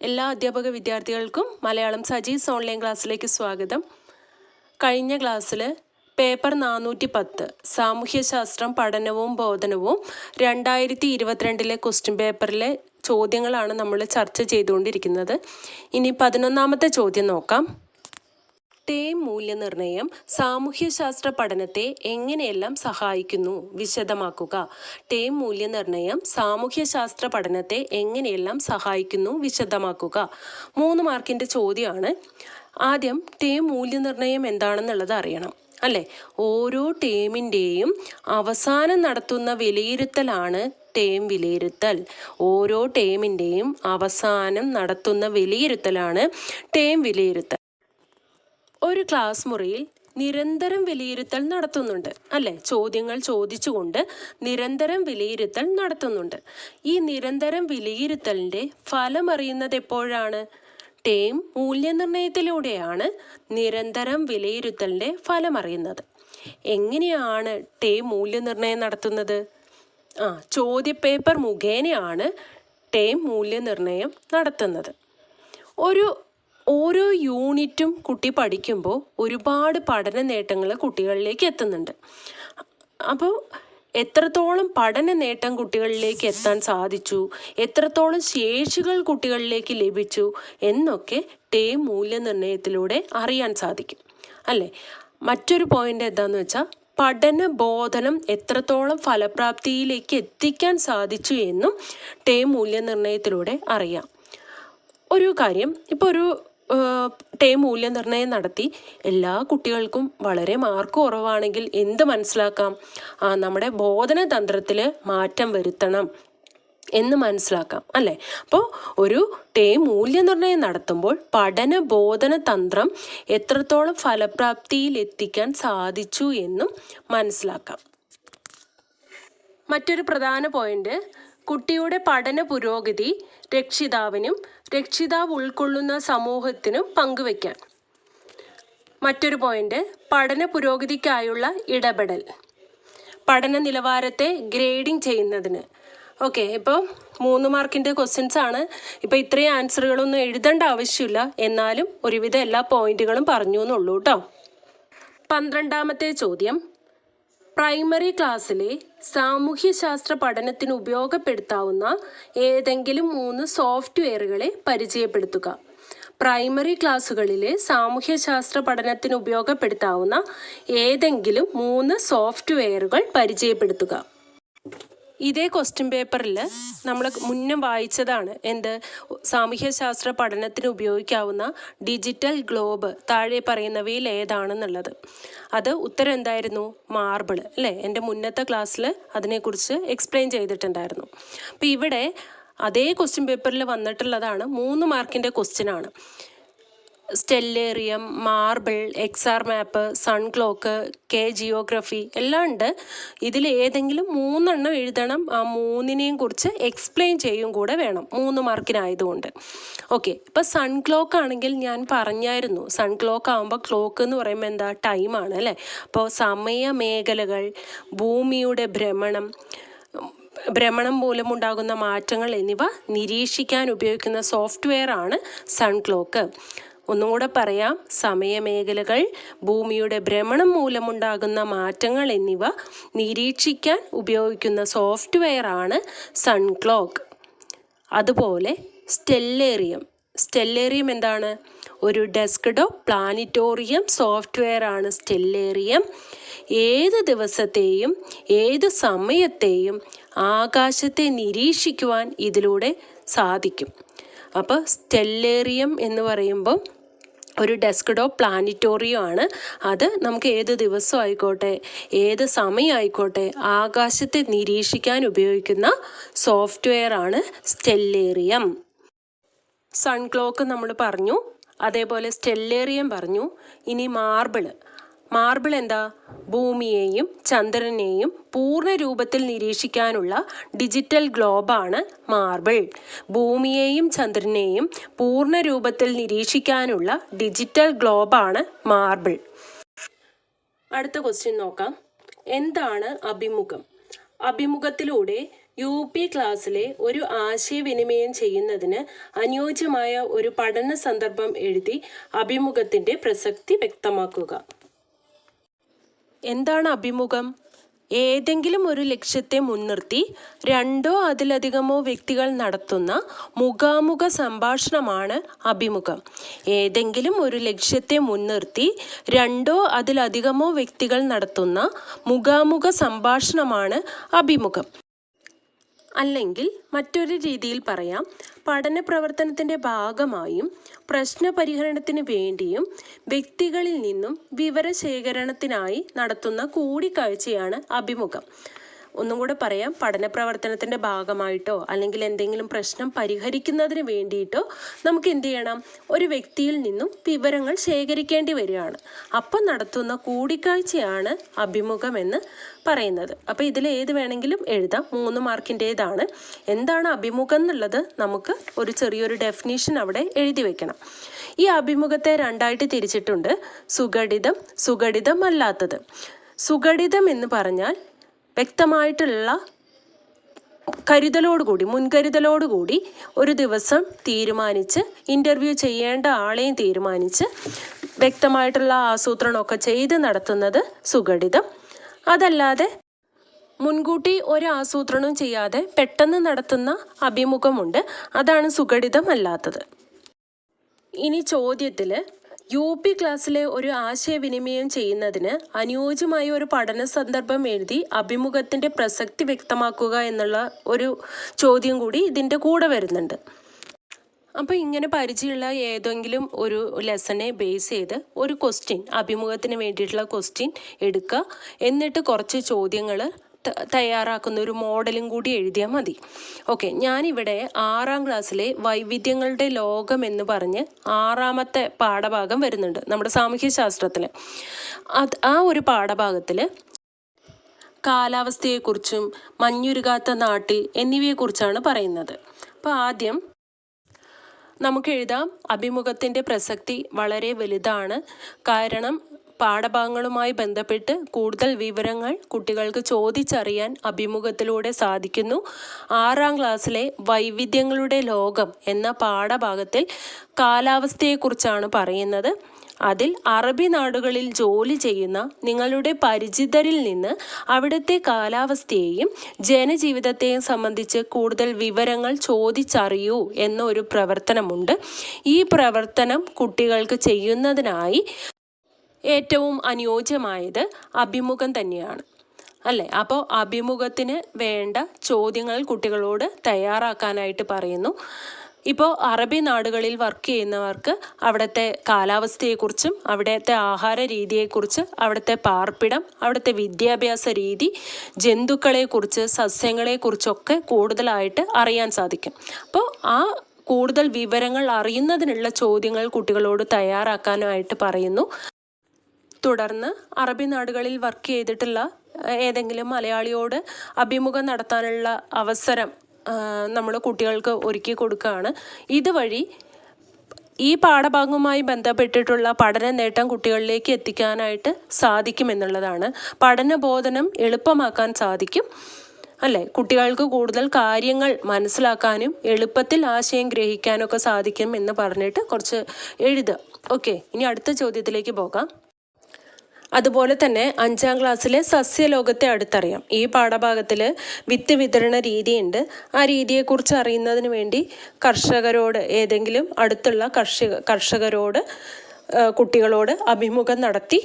എല്ലാ അധ്യാപക വിദ്യാർത്ഥികൾക്കും മലയാളം സജീസ് ഓൺലൈൻ ക്ലാസ്സിലേക്ക് സ്വാഗതം. കഴിഞ്ഞ ക്ലാസ്സിൽ പേപ്പർ നാനൂറ്റി പത്ത് സാമൂഹ്യശാസ്ത്രം പഠനവും ബോധനവും രണ്ടായിരത്തി ഇരുപത്തിരണ്ടിലെ ക്വസ്റ്റ്യൻ പേപ്പറിലെ ചോദ്യങ്ങളാണ് നമ്മൾ ചർച്ച ചെയ്തുകൊണ്ടിരിക്കുന്നത്. ഇനി പതിനൊന്നാമത്തെ ചോദ്യം നോക്കാം. ടേം മൂല്യനിർണയം സാമൂഹ്യശാസ്ത്ര പഠനത്തെ എങ്ങനെയെല്ലാം സഹായിക്കുന്നു? വിശദമാക്കുക. ടേം മൂല്യനിർണയം സാമൂഹ്യശാസ്ത്ര പഠനത്തെ എങ്ങനെയെല്ലാം സഹായിക്കുന്നു? വിശദമാക്കുക. മൂന്ന് മാർക്കിന്റെ ചോദ്യമാണ്. ആദ്യം ടേം മൂല്യനിർണയം എന്താണെന്നുള്ളത് അറിയണം അല്ലേ? ഓരോ ടേമിന്റെയും അവസാനം നടത്തുന്ന വിലയിരുത്തലാണ് ടേം വിലയിരുത്തൽ. ഓരോ ടേമിന്റെയും അവസാനം നടത്തുന്ന വിലയിരുത്തലാണ് ടേം വിലയിരുത്തൽ. ഒരു ക്ലാസ് മുറിയിൽ നിരന്തരം വിലയിരുത്തൽ നടത്തുന്നുണ്ട്. അല്ലെ? ചോദ്യങ്ങൾ ചോദിച്ചുകൊണ്ട് നിരന്തരം വിലയിരുത്തൽ നടത്തുന്നുണ്ട്. ഈ നിരന്തരം വിലയിരുത്തലിന്റെ ഫലം അറിയുന്നത് എപ്പോഴാണ്? ടേം മൂല്യനിർണയത്തിലൂടെയാണ് നിരന്തരം വിലയിരുത്തലിന്റെ ഫലം അറിയുന്നത്. എങ്ങനെയാണ് ടേം മൂല്യനിർണയം നടത്തുന്നത്? ആ ചോദ്യപേപ്പർ മുഖേനയാണ് ടേം മൂല്യനിർണയം നടത്തുന്നത്. ഒരു ഓരോ യൂണിറ്റും കുട്ടി പഠിക്കുമ്പോൾ ഒരുപാട് പഠന നേട്ടങ്ങൾ കുട്ടികളിലേക്ക് എത്തുന്നുണ്ട്. അപ്പോൾ എത്രത്തോളം പഠന നേട്ടം കുട്ടികളിലേക്ക് എത്താൻ സാധിച്ചു? എത്രത്തോളം ശേഷികൾ കുട്ടികളിലേക്ക് ലഭിച്ചു? എന്നൊക്കെ ടേ മൂല്യനിർണയത്തിലൂടെ അറിയാൻ സാധിക്കും. അല്ലേ? മറ്റൊരു പോയിന്റ് എന്താന്ന് വെച്ചാൽ പഠന ബോധനം എത്രത്തോളം ഫലപ്രാപ്തിയിലേക്ക് എത്തിക്കാൻ സാധിച്ചു എന്നും ടേ മൂല്യനിർണയത്തിലൂടെ അറിയാം. ഒരു കാര്യം ഇപ്പോൾ ഒരു ടേം മൂല്യനിർണയം നടത്തി. എല്ലാ കുട്ടികൾക്കും വളരെ മാർക്ക് കുറവാണെങ്കിൽ എന്ത് മനസ്സിലാക്കാം? നമ്മുടെ ബോധന തന്ത്രത്തിൽ മാറ്റം വരുത്തണം എന്ന് മനസ്സിലാക്കാം അല്ലേ? അപ്പോൾ ഒരു ടേം മൂല്യനിർണയം നടത്തുമ്പോൾ പഠന ബോധന തന്ത്രം എത്രത്തോളം ഫലപ്രാപ്തിയിൽ എത്തിക്കാൻ സാധിച്ചു എന്നും മനസ്സിലാക്കാം. മറ്റൊരു പ്രധാന പോയിന്റ് കുട്ടിയുടെ പഠന പുരോഗതി രക്ഷിതാവിനും രക്ഷിതാവ് ഉൾക്കൊള്ളുന്ന സമൂഹത്തിനും പങ്കുവയ്ക്കാൻ. മറ്റൊരു പോയിന്റ് പഠന പുരോഗതിക്കായുള്ള ഇടപെടൽ. പഠന നിലവാരത്തെ ഗ്രേഡിംഗ് ചെയ്യുന്നതിന്. ഓക്കെ ഇപ്പോൾ മൂന്ന് മാർക്കിന്റെ ക്വസ്റ്റ്യൻസ് ആണ്. ഇപ്പോൾ ഇത്രയും ആൻസറുകളൊന്നും എഴുതേണ്ട ആവശ്യമില്ല. എന്നാലും ഒരുവിധം എല്ലാ പോയിന്റുകളും പറഞ്ഞു എന്നുള്ളൂ കേട്ടോ പന്ത്രണ്ടാമത്തെ ചോദ്യം പ്രൈമറി ക്ലാസ്സിലെ സാമൂഹ്യശാസ്ത്ര പഠനത്തിന് ഉപയോഗപ്പെടുത്താവുന്ന ഏതെങ്കിലും മൂന്ന് സോഫ്റ്റ്വെയറുകളെ പരിചയപ്പെടുത്തുക. പ്രൈമറി ക്ലാസ്സുകളിലെ സാമൂഹ്യശാസ്ത്ര പഠനത്തിന് ഉപയോഗപ്പെടുത്താവുന്ന ഏതെങ്കിലും മൂന്ന് സോഫ്റ്റ്വെയറുകൾ പരിചയപ്പെടുത്തുക. ഇതേ ക്വസ്റ്റ്യൻ പേപ്പറിൽ നമ്മൾ മുന്നേ വായിച്ചതാണ് എന്ത്? സാമൂഹ്യശാസ്ത്ര പഠനത്തിന് ഉപയോഗിക്കാവുന്ന ഡിജിറ്റൽ ഗ്ലോബ് താഴെ പറയുന്നവയിൽ ഏതാണെന്നുള്ളത്. അത് ഉത്തരം എന്തായിരുന്നു? മാർബിൾ അല്ലേ? എന്റെ മുന്നത്തെ ക്ലാസ്സിൽ അതിനെക്കുറിച്ച് എക്സ്പ്ലെയിൻ ചെയ്തിട്ടുണ്ടായിരുന്നു. അപ്പോൾ ഇവിടെ അതേ ക്വസ്റ്റ്യൻ പേപ്പറിൽ വന്നിട്ടുള്ളതാണ് മൂന്ന് മാർക്കിന്റെ ക്വസ്റ്റ്യൻ ആണ്. സ്റ്റെല്ലേറിയം മാർബിൾ എക്സാർ മാപ്പ് സൺ ക്ലോക്ക് കെ ജിയോഗ്രഫി എല്ലാം ഉണ്ട്. ഇതിൽ ഏതെങ്കിലും മൂന്നെണ്ണം എഴുതണം. ആ മൂന്നിനെയും കുറിച്ച് എക്സ്പ്ലെയിൻ ചെയ്യും കൂടെ വേണം. മൂന്ന് മാർക്കിനായതുകൊണ്ട്. ഓക്കെ. ഇപ്പം സൺ ക്ലോക്ക് ആണെങ്കിൽ ഞാൻ പറഞ്ഞായിരുന്നു. സൺ ക്ലോക്ക് ആകുമ്പോൾ ക്ലോക്ക് എന്ന് പറയുമ്പോൾ എന്താ? ടൈമാണ് അല്ലേ? അപ്പോൾ സമയ മേഖലകൾ ഭൂമിയുടെ ഭ്രമണം ഭ്രമണം മൂലമുണ്ടാകുന്ന മാറ്റങ്ങൾ എന്നിവ നിരീക്ഷിക്കാൻ ഉപയോഗിക്കുന്ന സോഫ്റ്റ്വെയർ ആണ് സൺ ക്ലോക്ക്. ഒന്നും കൂടെ പറയാം. സമയമേഖലകൾ ഭൂമിയുടെ ഭ്രമണം മൂലമുണ്ടാകുന്ന മാറ്റങ്ങൾ എന്നിവ നിരീക്ഷിക്കാൻ ഉപയോഗിക്കുന്ന സോഫ്റ്റ്വെയർ ആണ് സൺ ക്ലോക്ക് അതുപോലെ സ്റ്റെല്ലേറിയം. സ്റ്റെല്ലേറിയം എന്താണ്? ഒരു ഡെസ്ക്ടോപ്പ് പ്ലാനിറ്റോറിയം സോഫ്റ്റ്വെയർ ആണ് സ്റ്റെല്ലേറിയം. ഏത് ദിവസത്തെയും ഏത് സമയത്തെയും ആകാശത്തെ നിരീക്ഷിക്കുവാൻ ഇതിലൂടെ സാധിക്കും. അപ്പോൾ സ്റ്റെല്ലേറിയം എന്ന് പറയുമ്പം ഒരു ഡെസ്ക് ഡെസ്ക്ടോപ്പ് പ്ലാനറ്റോറിയം ആണ് അത് നമുക്ക് ഏത് ദിവസം ആയിക്കോട്ടെ ഏത് സമയം ആയിക്കോട്ടെ ആകാശത്തെ നിരീക്ഷിക്കാൻ ഉപയോഗിക്കുന്ന സോഫ്റ്റ്വെയർ ആണ് സ്റ്റെല്ലേറിയം. സൺ ക്ലോക്ക് നമ്മൾ പറഞ്ഞു അതേപോലെ സ്റ്റെല്ലേറിയം പറഞ്ഞു ഇനി മാർബിൾ. മാർബിൾ എന്താ? ഭൂമിയെയും ചന്ദ്രനെയും പൂർണ രൂപത്തിൽ നിരീക്ഷിക്കാനുള്ള ഡിജിറ്റൽ ഗ്ലോബാണ് മാർബിൾ ഭൂമിയെയും ചന്ദ്രനെയും പൂർണ രൂപത്തിൽ നിരീക്ഷിക്കാനുള്ള ഡിജിറ്റൽ ഗ്ലോബാണ് മാർബിൾ അടുത്ത ക്വസ്റ്റ്യൻ നോക്കാം. എന്താണ് അഭിമുഖം? അഭിമുഖത്തിലൂടെ യു പി ക്ലാസ്സിലെ ഒരു ആശയവിനിമയം ചെയ്യുന്നതിന് അനുയോജ്യമായ ഒരു പഠന സന്ദർഭം എഴുതി അഭിമുഖത്തിന്റെ പ്രസക്തി വ്യക്തമാക്കുക. എന്താണ് അഭിമുഖം? ഏതെങ്കിലും ഒരു ലക്ഷ്യത്തെ മുൻനിർത്തി രണ്ടോ അതിലധികമോ വ്യക്തികൾ നടത്തുന്ന മുഖാമുഖ സംഭാഷണമാണ് അഭിമുഖം. ഏതെങ്കിലും ഒരു ലക്ഷ്യത്തെ മുൻനിർത്തി രണ്ടോ അതിലധികമോ വ്യക്തികൾ നടത്തുന്ന മുഖാമുഖ സംഭാഷണമാണ് അഭിമുഖം. അല്ലെങ്കിൽ മറ്റൊരു രീതിയിൽ പറയാം പഠന പ്രവർത്തനത്തിന്റെ ഭാഗമായും പ്രശ്ന പരിഹരണത്തിന് വേണ്ടിയും വ്യക്തികളിൽ നിന്നും വിവരശേഖരണത്തിനായി നടത്തുന്ന കൂടിക്കാഴ്ചയാണ് അഭിമുഖം. ഒന്നും കൂടെ പറയാം. പഠന പ്രവർത്തനത്തിന്റെ ഭാഗമായിട്ടോ അല്ലെങ്കിൽ എന്തെങ്കിലും പ്രശ്നം പരിഹരിക്കുന്നതിന് വേണ്ടിയിട്ടോ നമുക്ക് എന്ത് ചെയ്യണം? ഒരു വ്യക്തിയിൽ നിന്നും വിവരങ്ങൾ ശേഖരിക്കേണ്ടി വരികയാണ്. അപ്പം നടത്തുന്ന കൂടിക്കാഴ്ചയാണ് അഭിമുഖം എന്ന് പറയുന്നത്. അപ്പോൾ ഇതിൽ ഏത് വേണമെങ്കിലും എഴുതാം. മൂന്ന് മാർക്കിന്റേതാണ്. എന്താണ് അഭിമുഖം എന്നുള്ളത് നമുക്ക് ഒരു ചെറിയൊരു ഡെഫിനേഷൻ അവിടെ എഴുതി വെക്കണം. ഈ അഭിമുഖത്തെ രണ്ടായിട്ട് തിരിച്ചിട്ടുണ്ട്. സുഘടിതം സുഘടിതമല്ലാത്തത് സുഘടിതം എന്ന് പറഞ്ഞാൽ വ്യക്തമായിട്ടുള്ള കരുതലോടുകൂടി മുൻകരുതലോടുകൂടി ഒരു ദിവസം തീരുമാനിച്ച് ഇന്റർവ്യൂ ചെയ്യേണ്ട ആളെയും തീരുമാനിച്ച് വ്യക്തമായിട്ടുള്ള ആസൂത്രണമൊക്കെ ചെയ്ത് നടത്തുന്നത് സുഘടിതം അതല്ലാതെ മുൻകൂട്ടി ഒരു ആസൂത്രണവും ചെയ്യാതെ പെട്ടെന്ന് നടത്തുന്ന അഭിമുഖമുണ്ട്. അതാണ് സുഘടിതമല്ലാത്തത് ഇനി ചോദ്യത്തിൽ യു പി ക്ലാസ്സിലെ ഒരു ആശയവിനിമയം ചെയ്യുന്നതിന് അനുയോജ്യമായ ഒരു പഠന സന്ദർഭം എഴുതി അഭിമുഖത്തിന്റെ പ്രസക്തി വ്യക്തമാക്കുക എന്നുള്ള ഒരു ചോദ്യം കൂടി ഇതിന്റെ കൂടെ വരുന്നുണ്ട്. അപ്പോൾ ഇങ്ങനെ പരിചയമുള്ള ഏതെങ്കിലും ഒരു ലെസനെ ബേസ് ചെയ്ത് ഒരു ക്വസ്റ്റ്യൻ അഭിമുഖത്തിന് വേണ്ടിയിട്ടുള്ള ക്വസ്റ്റ്യൻ എടുക്കുക. എന്നിട്ട് കുറച്ച് ചോദ്യങ്ങൾ തയ്യാറാക്കുന്ന ഒരു മോഡലും കൂടി എഴുതിയാൽ മതി. ഓക്കെ ഞാനിവിടെ ആറാം ക്ലാസ്സിലെ വൈവിധ്യങ്ങളുടെ ലോകം എന്ന് പറഞ്ഞ് ആറാമത്തെ പാഠഭാഗം വരുന്നുണ്ട് നമ്മുടെ സാമൂഹ്യശാസ്ത്രത്തിൽ അത് ആ ഒരു പാഠഭാഗത്തിൽ കാലാവസ്ഥയെക്കുറിച്ചും മഞ്ഞുരുകാത്ത നാട്ടിൽ എന്നിവയെക്കുറിച്ചാണ് പറയുന്നത്. അപ്പോൾ ആദ്യം നമുക്ക് എഴുതാം അഭിമുഖത്തിന്റെ പ്രസക്തി വളരെ വലുതാണ്. കാരണം പാഠഭാഗങ്ങളുമായി ബന്ധപ്പെട്ട് കൂടുതൽ വിവരങ്ങൾ കുട്ടികൾക്ക് ചോദിച്ചറിയാൻ അഭിമുഖത്തിലൂടെ സാധിക്കുന്നു. ആറാം ക്ലാസ്സിലെ വൈവിധ്യങ്ങളുടെ ലോകം എന്ന പാഠഭാഗത്തിൽ കാലാവസ്ഥയെക്കുറിച്ചാണ് പറയുന്നത്. അതിൽ അറബി നാടുകളിൽ ജോലി ചെയ്യുന്ന നിങ്ങളുടെ പരിചിതരിൽ നിന്ന് അവിടുത്തെ കാലാവസ്ഥയെയും ജനജീവിതത്തെയും സംബന്ധിച്ച് കൂടുതൽ വിവരങ്ങൾ ചോദിച്ചറിയൂ എന്നൊരു പ്രവർത്തനമുണ്ട്. ഈ പ്രവർത്തനം കുട്ടികൾക്ക് ചെയ്യുന്നതിനായി ഏറ്റവും അനുയോജ്യമായത് അഭിമുഖം തന്നെയാണ്. അല്ലേ? അപ്പോൾ അഭിമുഖത്തിന് വേണ്ട ചോദ്യങ്ങൾ കുട്ടികളോട് തയ്യാറാക്കാനായിട്ട് പറയുന്നു. ഇപ്പോൾ അറബി നാടുകളിൽ വർക്ക് ചെയ്യുന്നവർക്ക് അവിടുത്തെ കാലാവസ്ഥയെക്കുറിച്ചും അവിടുത്തെ ആഹാര രീതിയെക്കുറിച്ച് അവിടുത്തെ പാർപ്പിടം അവിടുത്തെ വിദ്യാഭ്യാസ രീതി ജന്തുക്കളെക്കുറിച്ച് സസ്യങ്ങളെക്കുറിച്ചൊക്കെ കൂടുതലായിട്ട് അറിയാൻ സാധിക്കും. അപ്പോൾ ആ കൂടുതൽ വിവരങ്ങൾ അറിയുന്നതിനുള്ള ചോദ്യങ്ങൾ കുട്ടികളോട് തയ്യാറാക്കാനായിട്ട് പറയുന്നു. തുടർന്ന് അറബി നാടുകളിൽ വർക്ക് ചെയ്തിട്ടുള്ള ഏതെങ്കിലും മലയാളിയോട് അഭിമുഖം നടത്താനുള്ള അവസരം നമ്മൾ കുട്ടികൾക്ക് ഒരുക്കി കൊടുക്കുകയാണ്. ഇതുവഴി ഈ പാഠഭാഗവുമായി ബന്ധപ്പെട്ടിട്ടുള്ള പഠന നേട്ടം കുട്ടികളിലേക്ക് എത്തിക്കാനായിട്ട് സാധിക്കുമെന്നുള്ളതാണ്. പഠനബോധനം എളുപ്പമാക്കാൻ സാധിക്കും അല്ലേ? കുട്ടികൾക്ക് കൂടുതൽ കാര്യങ്ങൾ മനസ്സിലാക്കാനും എളുപ്പത്തിൽ ആശയം ഗ്രഹിക്കാനൊക്കെ സാധിക്കും എന്ന് പറഞ്ഞിട്ട് കുറച്ച് എഴുതുക. ഓക്കെ ഇനി അടുത്ത ചോദ്യത്തിലേക്ക് പോകാം. അതുപോലെ തന്നെ അഞ്ചാം ക്ലാസ്സിലെ സസ്യലോകത്തെ അടുത്തറിയാം. ഈ പാഠഭാഗത്തിൽ വിത്ത് വിതരണ രീതിയുണ്ട്. ആ രീതിയെക്കുറിച്ച് അറിയുന്നതിന് വേണ്ടി കർഷകരോട് ഏതെങ്കിലും അടുത്തുള്ള കർഷക കർഷകരോട് കുട്ടികളോട് അഭിമുഖം നടത്തി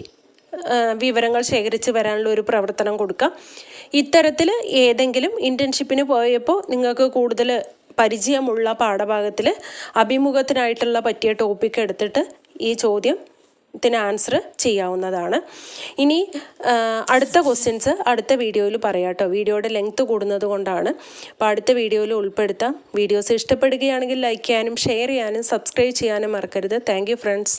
വിവരങ്ങൾ ശേഖരിച്ച് വരാനുള്ള ഒരു പ്രവർത്തനം കൊടുക്കാം. ഇത്തരത്തിൽ ഏതെങ്കിലും ഇന്റേൺഷിപ്പിന് പോയപ്പോൾ നിങ്ങൾക്ക് കൂടുതൽ പരിചയമുള്ള പാഠഭാഗത്തിൽ അഭിമുഖത്തിനായിട്ടുള്ള പറ്റിയ ടോപ്പിക് എടുത്തിട്ട് ഈ ചോദ്യം ത്തിന് ആൻസർ ചെയ്യാവുന്നതാണ്. ഇനി അടുത്ത ക്വസ്റ്റ്യൻസ് അടുത്ത വീഡിയോയിൽ പറയാം കേട്ടോ. വീഡിയോയുടെ ലെങ്ത്ത് കൂടുന്നത് കൊണ്ടാണ്. അപ്പോൾ അടുത്ത വീഡിയോയിൽ ഉൾപ്പെടുത്താം. വീഡിയോസ് ഇഷ്ടപ്പെടുകയാണെങ്കിൽ ലൈക്ക് ചെയ്യാനും ഷെയർ ചെയ്യാനും സബ്സ്ക്രൈബ് ചെയ്യാനും മറക്കരുത്. Thank friends